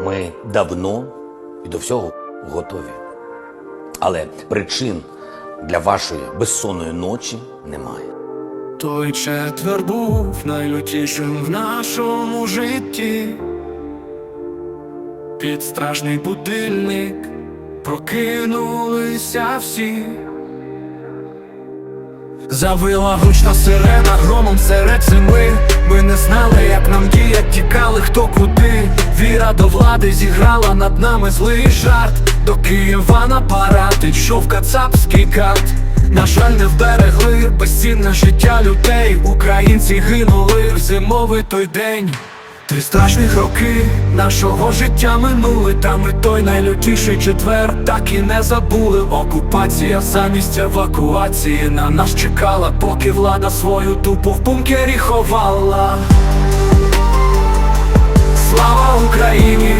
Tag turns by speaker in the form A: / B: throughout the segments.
A: Ми давно і до всього готові. Але причин для вашої безсонної ночі немає.
B: Той четвер був найлютішим в нашому житті. Під страшний будильник прокинулися всі. Завила гучна сирена громом серед зими. Не знали, як нам діять, тікали хто куди. Віра до влади зіграла над нами злий жарт. До Києва на парад йшов кацапський карт. На жаль, не вберегли безцінне життя людей. Українці гинули в зимовий той день. Три страшних роки нашого життя минули, та ми той найлютіший четвер так і не забули. Окупація замість евакуації на нас чекала, поки влада свою тупу в бункері ховала. Слава Україні!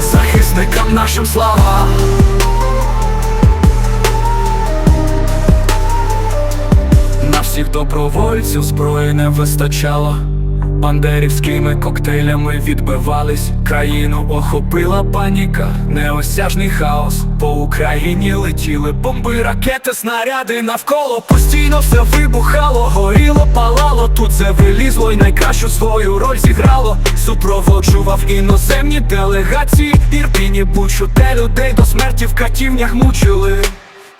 B: Захисникам нашим слава! На всіх добровольців зброї не вистачало. Бандерівськими коктейлями відбивались, країну охопила паніка, неосяжний хаос. По Україні летіли бомби, ракети, снаряди навколо постійно все вибухало, горіло, палало. Тут це вилізло і найкращу свою роль зіграло. Супроводжував іноземні делегації, Ірпіні бучу, де людей до смерті в катівнях мучили.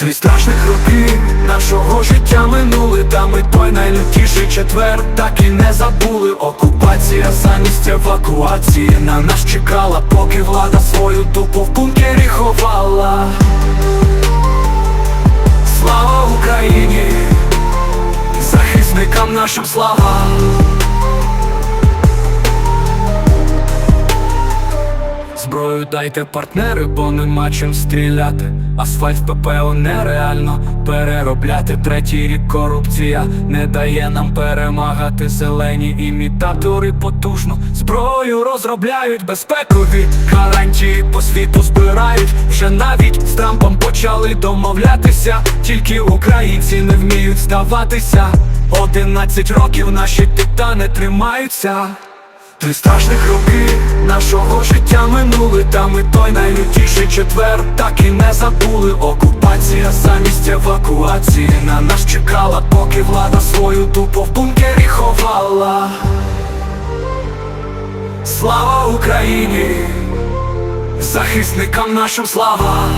B: Три страшних роки нашого життя минули, та ми той найлютіший четвер так і не забули. Окупація замість евакуації на нас чекала, поки влада свою тупу в бункері ховала. Слава Україні! Захисникам нашим слава! Зброю дайте партнери, бо нема чим стріляти. Асфальт в ППО нереально переробляти. Третій рік корупція не дає нам перемагати. Зелені імітатори потужну зброю розробляють безпекові гарантії по світу збирають. Вже навіть з Трампом почали домовлятися. Тільки українці не вміють здаватися. Одинадцять років наші титани тримаються. Три страшних роки нашого життя минули, та ми той найлютіший четвер так і не забули. Окупація замість евакуації на нас чекала, поки влада свою тупо в бункері ховала. Слава Україні! Захисникам нашим слава!